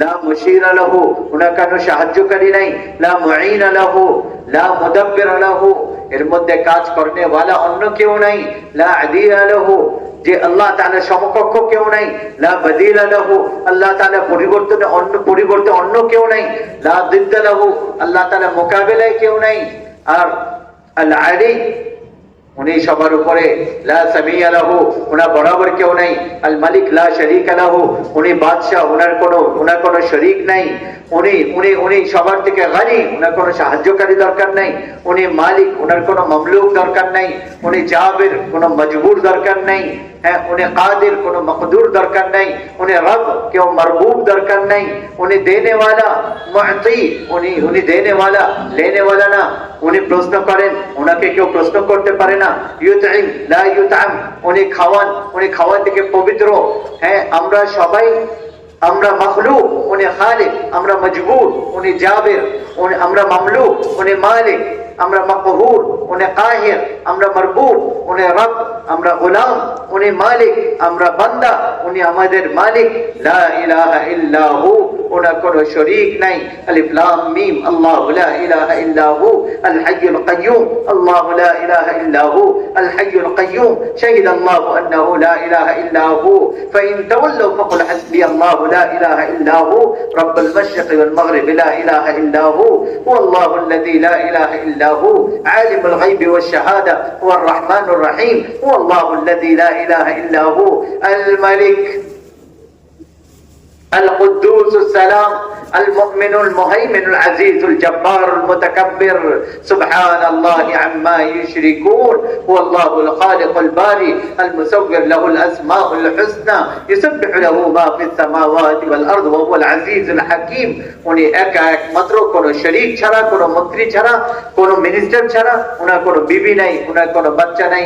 লা মুশির লাহু উনার কোনো সাহায্যকারী নাই. লা মুঈন লাহু লা মুদাব্বির লাহু এর মধ্যে কাজ করনে ওয়ালা অন্য কেউ নাই। লা আদিয়া লাহু যে আল্লাহ তাআলা সমকক্ষ কেউ নাই। লা বদিল লাহু আল্লাহ তাআলা পরিবর্তনে অন্য, পরিবর্তে অন্য কেউ নাই। লা দিদ্দ লাহু আল্লাহ তাআলা মোকাবেলায় কেউ নাই। আর আল আলী উনি সবার উপরে, লা বরাবর কেউ নাই। আল মালিক লা শরিক লাহু উনি বাদশাহ, উনার কোনো ওনার কোনো শরিক নাই। উনি উনি উনি সবার থেকে গানি ওনার কোনো সাহায্যকারী দরকার নাই। উনি মালিক ওনার কোনো মামলুক দরকার নাই। উনি জাবের, কোনো মজবুর দরকার নাই। হ্যাঁ উনি কাদির কোনো মকদুর দরকার নাই উনি রব কেউ মরবুব দরকার নাই উনি দেনে ওয়ালা উনি উনি দেনে ওয়ালা লেনে ওয়ালা না উনি প্রশ্ন করেন ওনাকে কেউ প্রশ্ন করতে পারে না ইউতঈম লা ইউতআম উনি খাওয়ান উনি খাওয়ান থেকে পবিত্র হ্যাঁ আমরা সবাই আমরা মখলুক উনি খালিক আমরা মজবুর উনি উনি আমরা মামলুক উনি মালিক আমরা মকহুর উনি কাহের, আমরা মরবুব উনি রব, আমরা গোলাম, উনি মালিক, আমরা বান্দা, উনি আমাদের মালিক। লা ইলাহা ইল্লা হু ওনার কোনো শরীক নাই আলিফ লাম মিম আল্লাহ লা ইলাহা ইল্লা হু আল হাইয়ুল কাইয়ুম আল্লাহ লা ইলাহা ইল্লা হু আল হাইয়ুল কাইয়ুম শাহিদ আল্লাহ أنه لا إله إلا هو فإن تولوا فقل حسبي الله لا إله إلا هو رب المشرق والمغرب لا إله إلا هو هو الله الذي لا إله إلا هو عالم الغيب والشهادة هو الرحمن الرحيم هو الله الذي لا إله إلا هو الملك القدوس السلام المؤمن المهيمن العزيز الجبار المتكبر سبحان الله عما يشركون هو الله الخالق الباري المسور له الأسماء الحسنى يسبح له ما في السماوات والأرض وهو العزيز الحكيم উনি একা একমাত্র কোনো শরীক ছাড়া কোনো মন্ত্রী ছাড়া কোনো মিনিস্টার ছাড়া ওনার কোনো বিবি নাই ওনার কোনো বাচ্চা নাই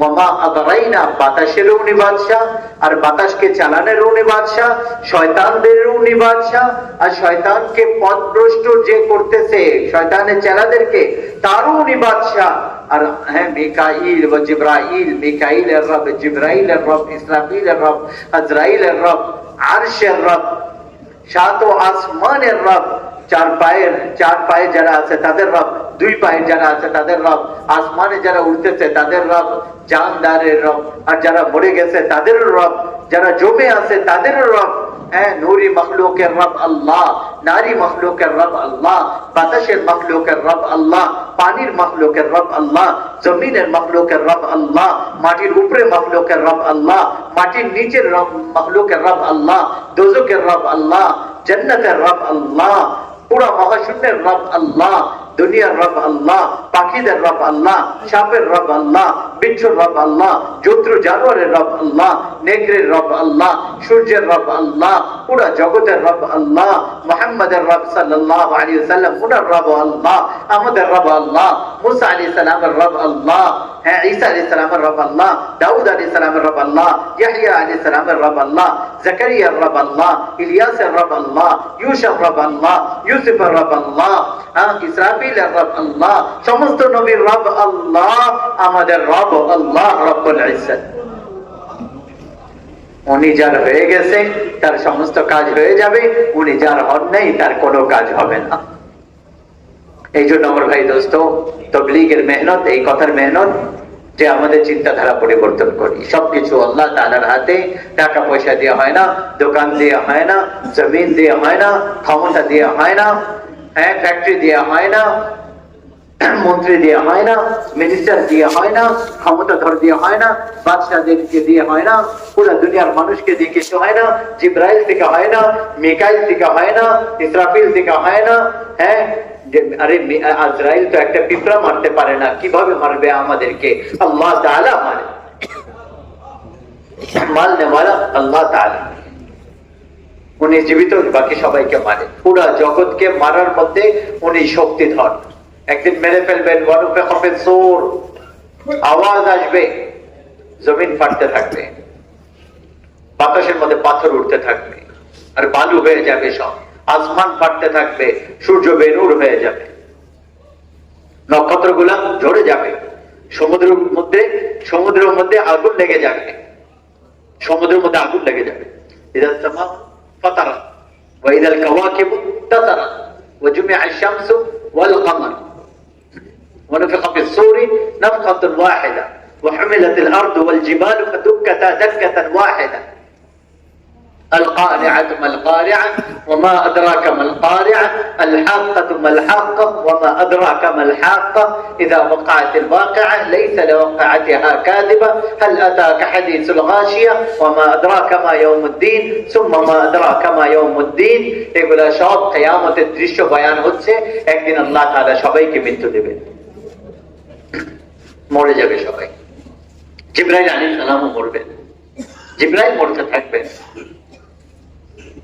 মামা বাতাসেরও উনি বাদশাহ, আর বাতাসকে চালানের উনি বাদশাহ, শয়তানদের উনি বাদশাহ, আর শয়তানকে পথভ্রষ্ট যে করতেছে, শয়তানের চেলাদেরকে, তারও উনি বাদশাহ। আর হ্যাঁ মিকাইল ও জিব্রাইল মিকাইলের রব জিব্রাইলের রব ইসরাফিলের রব আজরাইলের রব আরশের রব, সাত আসমানের রব, চার পায়ের, চার পায়ে যারা আছে তাদের রব দুই পায়ে যারা আছে তাদের রব আসমানে যারা উঠতেছে তাদের রব জানদারের রব আর যারা মরে গেছে তাদেরও রব যারা জমে আছে তাদেরও রব হ্যাঁ নুরি মখলুকের রব আল্লাহ নারী মখলুকের রব আল্লাহ বাতাসের মখলুকের রব আল্লাহ পানির মখলুকের রব আল্লাহ জমিনের মখলুকের রব আল্লাহ মাটির উপরে মখলুকের রব আল্লাহ মাটির নিচের রব মখলুকের রব আল্লাহ দোজকের রব আল্লাহ জান্নাতের রব আল্লাহ পুরা মহাশূন্যের রব আল্লাহ দুনিয়ার রব আল্লাহ পাখিদের রব আল্লাহ সাপের রব আল্লাহ বিচ্ছুর রব আল্লাহ জন্তু জানোয়ারের রব আল্লাহ নেকড়ের রব আল্লাহ সূর্যের রব আল্লাহ পুরা জগতের রব আল্লাহ মোহাম্মদের রব সাল্লাল্লাহু আলাইহি সাল্লাম উনার রব আল্লাহ আমাদের রব আল্লাহ মুসা আলাইহিস সালামের রব আল্লাহ হ্যাঁ ঈসা আলাইহিস সালামের রব আল্লাহ দাউদ আলাইহিস সালামের রব আল্লাহ ইয়াহইয়া আলাইহিস সালামের রব আল্লাহ জাকারিয়ার রব আল্লাহ ইলিয়াসের রব আল্লাহ ইউসুফ রব আল্লাহ ইউসুফের রব আল্লাহ হ্যাঁ ইসরাফিলের রব আল্লাহ সমস্ত নবীর রব আল্লাহ আমাদের রব উনি যার হয়ে গেছে, তার সমস্ত কাজ হয়ে যাবে, উনি যার হন নেই, তার কোনো কাজ হবে না। এই জন্য আমার ভাই দোস্ত, তবলিগের মেহনত, এই কথার মেহনত, যে আমাদের চিন্তাধারা পরিবর্তন করি। সবকিছু আল্লাহ তালার হাতে টাকা পয়সা দেওয়া হয় না, দোকান দেওয়া হয় না, জমিন দেওয়া হয় না, ক্ষমতা দেওয়া হয় না হ্যাঁ ফ্যাক্টরি দেওয়া হয় না মন্ত্রী দেওয়া হয় না মিনিস্টার দেওয়া হয় না, ক্ষমতাধর দেওয়া হয় না বাদশাহদেরকে দিয়ে হয় না, পুরো দুনিয়ার মানুষকে দিয়ে কিছু হয় না, জিব্রাইল থেকে হয় না, মিকাইল থেকে হয় না, ইসরাফিল থেকে হয় না হ্যাঁ? আরে আজরাইল তো একটা পিঁপড়া মারতে পারে না, কীভাবে মারবে আমাদেরকে? আল্লাহ তাআলা মারে আল্লাহ তাআলা। উনি জীবিত, বাকি সবাইকে মারে পুরা জগৎকে মারার মধ্যে উনি শক্তিধর। একদিন মেরে ফেলবেন গরুপে হবে চোর আওয়াজ আসবে, জমিন ফাটতে থাকবে, বাতাসের মধ্যে পাথর উঠতে থাকবে, আর বালু হয়ে যাবে সব। আসমান ফাটতে থাকবে, সূর্য বেনুর হয়ে যাবে। নক্ষত্রগুলা ঝরে যাবে। সমুদ্রের মধ্যে সমুদ্রের মধ্যে আগুন লেগে যাবে। সমুদ্রের মধ্যে আগুন লেগে যাবে। ইদাল ফাতারা, ওয়া ইদাল কাওয়াকিব তাতারা, ওয়া জুমিআ আশ-শামসু ওয়াল কামার। ونفخ في الصور نفخة واحدة وحملت الأرض والجبال فدكتا دكة واحدة القارعة ما القارعة وما أدراك ما القارعة الحاقة ما الحاقة وما أدراك ما الحاقة إذا وقعت الواقعة ليس لوقعتها كاذبة هل أتاك حديث الغاشية وما أدراك ما يوم الدين ثم ما أدراك ما يوم الدين এগুলা সব কেয়ামতের দৃশ্য বয়ান হচ্ছে একদিন আল্লাহ তাআলা সবাইকে মৃত্যু দেবেন মরে যাবে সবাই। জিব্রাইল আলী সালামও মরবেন জিব্রাইল মরতে থাকবেন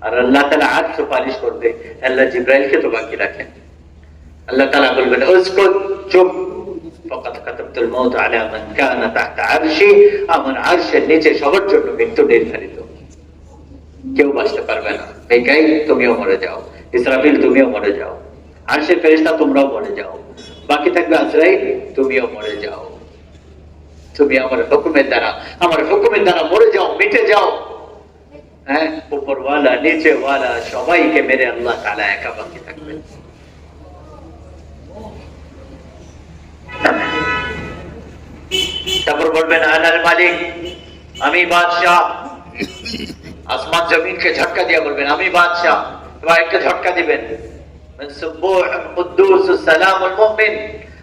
আর আল্লাহ তালা হাত সুপারিশ করবে। আল্লাহ জিব্রাইলকে তো বাকি রাখেন আল্লাহ তালা বলবেন চোখ কেউ বাঁচতে পারবে না। তুমিও মরে যাও। ইসরাফিল মরে যাও। তোমরাও মরে যাও। বাকি থাকবে আজরাই তুমিও মরে যাও। তুমি আমার হুকুমের দ্বারা, আমার হুকুমের দ্বারা মরে যাও, মিটে যাও। হ্যাঁ? উপরওয়ালা, নিচেওয়ালা, সবাইকে মেরে আল্লাহ তালা একা বাকি তারপর বলবেন আনার মালিক, আমি বাদশাহ। আসমান জমিনকে ঝটকা দিয়ে বলবেন, আমি বাদশাহ। এবার একটা ঝটকা দিবেন। সুব্বুহ কুদ্দুস সালামুল মুমিন।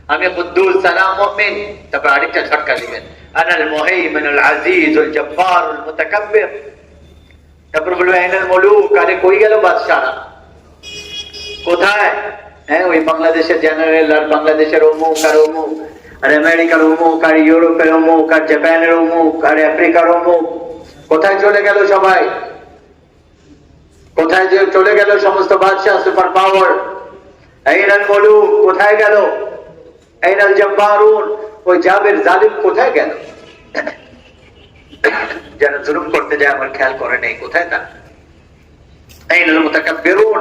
আমি কুদ্দুস সালাম মুমিন তারপর আরেকটা ঝটকা দিবেন আনাল মুহাইমিনুল আজিজুল জব্বারুল মুতাকাব্বির তারপর বলবে আইনাল মুলুক আরে কই গেল বাদশাহরা কোথায় হ্যাঁ ওই বাংলাদেশের জেনারেল আর বাংলাদেশের অমুক আর অমুক আর আমেরিকার অমুক আর ইউরোপের অমুক আর জাপানের অমুক আর আফ্রিকার অমুক কোথায় চলে গেল সবাই কোথায় যে চলে গেল সমস্ত বাদশাহ সুপার পাওয়ার আইনাল মুলুক কোথায় গেল আইনাল জব্বারুন ওই জাবের জালিম কোথায় গেল? যারা জুলুম করতে যায় আমার খেয়াল করে নেই কোথায় তা আইনাল মুতাকাব্বিরুন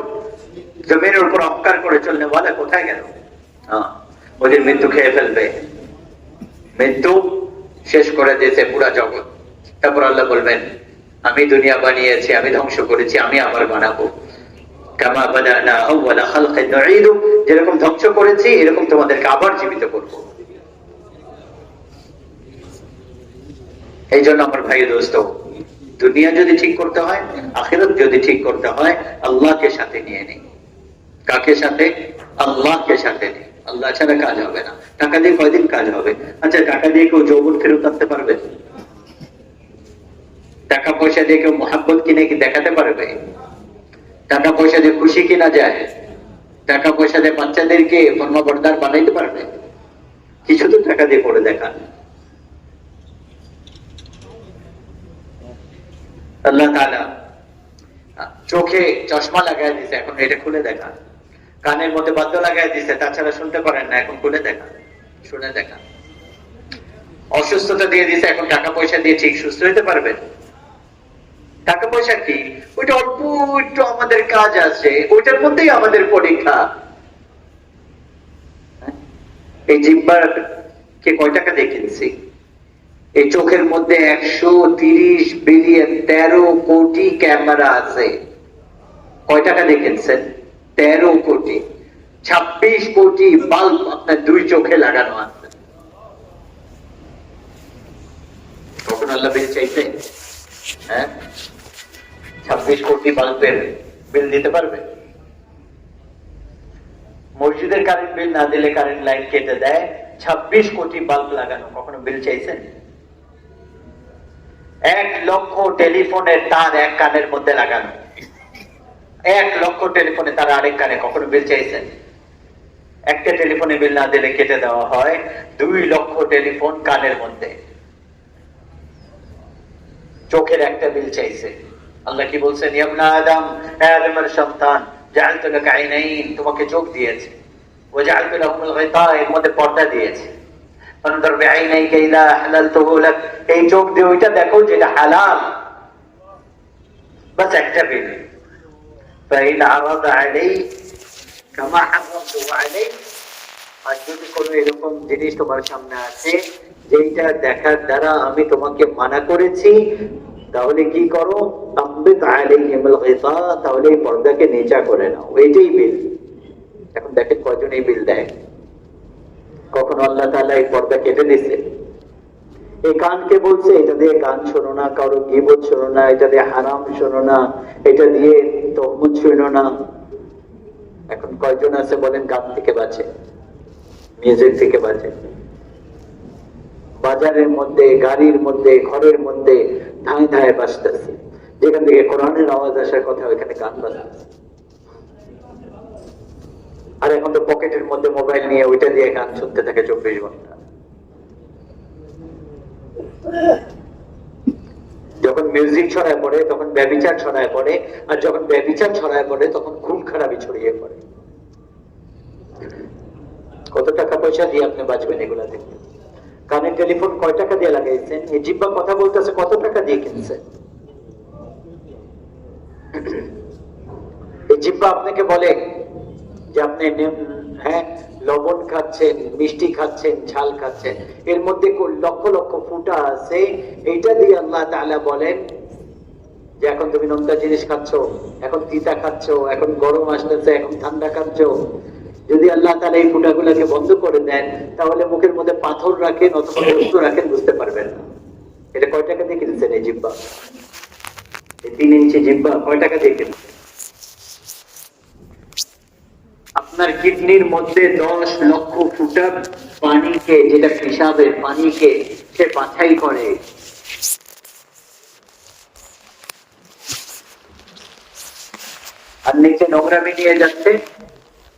জমিনের উপর অহংকার করে চলনে বলে কোথায় গেল? হ্যাঁ, ওদের মৃত্যু খেয়ে ফেলবে। মৃত্যু শেষ করে দিয়েছে পুরা জগৎ। তারপর আল্লাহ বলবেন আমি দুনিয়া বানিয়েছি আমি ধ্বংস করেছি আমি আবার বানাবো। কামা খালকিন নুঈদু যেরকম ধ্বংস করেছি, এরকম তোমাদেরকে আবার জীবিত করব। এই জন্য আমার ভাই দোস্ত, দুনিয়া যদি ঠিক করতে হয়, আখিরাত যদি ঠিক করতে হয়, আল্লাহকে সাথে নিয়ে নেই। কাকে সাথে? আল্লাহকে সাথে নেই। আল্লাহ ছাড়া কাজ হবে না। টাকা দিয়ে কয়দিন কাজ হবে? আচ্ছা টাকা দিয়ে কেউ যৌবন ফেরত আনতে পারবে? টাকা পয়সা দিয়ে কেউ মহাব্বত কিনে কি দেখাতে পারবে? টাকা পয়সা দিয়ে খুশি কিনা যায়? টাকা পয়সা দিয়ে বাচ্চাদেরকে কর্মবর্দার বানাইতে পারবে? কিছু তো টাকা দিয়ে করে দেখান আল্লাহ তালা চোখে চশমা লাগাই দিছে, এখন এটা খুলে দেখা। কানের মধ্যে বাদ্য লাগাই দিছে, তাছাড়া শুনতে পারেন না, এখন খুলে দেখা, শুনে দেখা। অসুস্থতা দিয়ে দিছে, এখন টাকা পয়সা দিয়ে ঠিক সুস্থ হইতে পারবেন? টাকা পয়সা কি? ওইটা অল্প একটু আমাদের কাজ আছে, ওইটার মধ্যেই আমাদের পরীক্ষা? এই জিব্বার কে কয় টাকা কিনছি? এই চোখের মধ্যে একশো তিরিশ বিলিয়ন তেরো কোটি ক্যামেরা আছে। কয় টাকা দিয়ে কিনছেন? তেরো কোটি। ছাব্বিশ কোটি বাল্ব আপনার দুই চোখে লাগানো আছে। কখন আল্লাহ বিল চাইছে হ্যাঁ? ছাব্বিশ কোটি বাল্বের বিল দিতে পারবে? মসজিদের কারেন্ট বিল না দিলে কারেন্ট লাইন কেটে দেয়, ছাব্বিশ কোটি বাল্ব লাগানো, কখনো বিল চাইছেন? এক লক্ষ টেলিফোনের তার এক কানের মধ্যে লাগানো। এক লক্ষ টেলিফোনে তার আরেক কানে, কখনো বিল চাইছেন? একটা টেলিফোনে বিল না দিলে কেটে দেওয়া হয়, দুই লক্ষ টেলিফোন কানের মধ্যে। চোখের একটা বিল চাইছে। আল্লাহ কি বলছেন ইয়াবনা আদম হে আদমের সন্তান জাআলতু লাকা আইনাইন তোমাকে চোখ দিয়েছে وجعلت لهم الغطاء এর মধ্যে পর্দা দিয়েছি انظر بعينيك اذا حللته لك এই চোখ দিয়ে ওইটা দেখো যেটা হালাল বাস একটা বিল فإن عرض عليك كما حرمته عليك আর যদি কোনো এরকম জিনিস তোমার সামনে আছে যেটা দেখার দ্বারা আমি তোমাকে মানা করেছি তাহলে কি করো? তাহলে এই পর্দাকে নিচা করে নাও। এইটাই বিল। এখন দেখেন কয়জন এই বিল দেয়। কখনো আল্লাহ তাআলা এই পর্দা কেটে দিছে? এই কানকে বলছে? এটা দিয়ে গান শোনো না, কারও গিবত শোনো না, এটা দিয়ে হারাম শোনো না, এটা দিয়ে তহমত শোনো না। এখন কয়জন আছে বলেন, গান থেকে বাঁচে মিউজিক থেকে বাঁচে। বাজারের মধ্যে, গাড়ির মধ্যে, ঘরের মধ্যে ধাঁয় ধাঁয় বাঁচতেছে। যেখান থেকে কোরআনের আওয়াজ আসার কথা, ওইখানে গান আর এখন তো পকেটের মধ্যে মোবাইল নিয়ে ওইটা দিয়ে গান শুনতে থাকে চব্বিশ ঘণ্টা। যখন মিউজিক ছড়ায় পড়ে, তখন ব্যবিচার ছড়ায় পড়ে, আর যখন ব্যবিচার ছড়ায় পড়ে, তখন খুন খারাপি ছড়িয়ে পড়ে। কত টাকা পয়সা দিয়ে আপনি বাঁচবেন এগুলা দেখতে? কানের টেলিফোন কয় টাকা দিয়ে লাগাইছেন? এই জিব্বা কথা বলতেছে, কত টাকা দিয়ে কিনছেন এই জিব্বা আপনাকে বলে যে আপনি হ্যাঁ লবণ খাচ্ছেন, মিষ্টি খাচ্ছেন, ঝাল খাচ্ছেন। এর মধ্যে লক্ষ লক্ষ ফুটা আছে। এইটা দিয়ে আল্লাহ তাআলা বলেন যে এখন তুমি নোনতা জিনিস খাচ্ছ, এখন তিতা খাচ্ছ, এখন গরম আসতেছে, এখন ঠান্ডা খাচ্ছ। যদি আল্লাহ তাআলা এই ফুটাগুলোকে বন্ধ করে দেন তাহলে মুখের মধ্যে পাথর রাখেন অথবা বস্তু রাখেন বুঝতে পারবেন না। এটা কয় টাকা দিয়ে কিনছেন এই জিব্বা এই তিন ইঞ্চি জিব্বা কয় টাকা দিয়ে কিনছেন? আপনার কিডনির মধ্যে দশ লক্ষ ফুটা পানিকে যেটা পেশাবের পানিকে সে বাছাই করে। আর নিচে নোংরামি নিয়ে যাচ্ছে।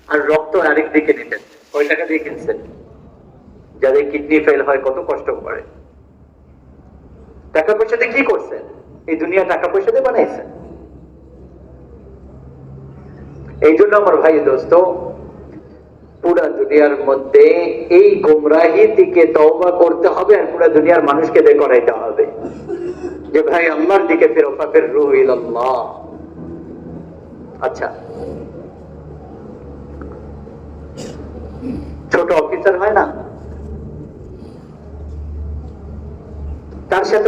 আর রক্ত আরেক দিকে নিতে ওই টাকা দিয়ে কিনছেন যাদের কিডনি ফেল হয়, কত কষ্ট করে। টাকা পয়সাতে কি করছেন? এই দুনিয়া টাকা পয়সাতে বানাইছেন। এই জন্য আমার ভাই দোস্ত, পুরা দুনিয়ার মধ্যে এই গুমরাহি দিকে তওবা করতে হবে আর পুরা দুনিয়ার মানুষকে বের করাইতে হবে। যে ভাই, আল্লাহর দিকে ফেরো ফাফের রুহ আচ্ছা ছোট অফিসার হয় না? তার সাথে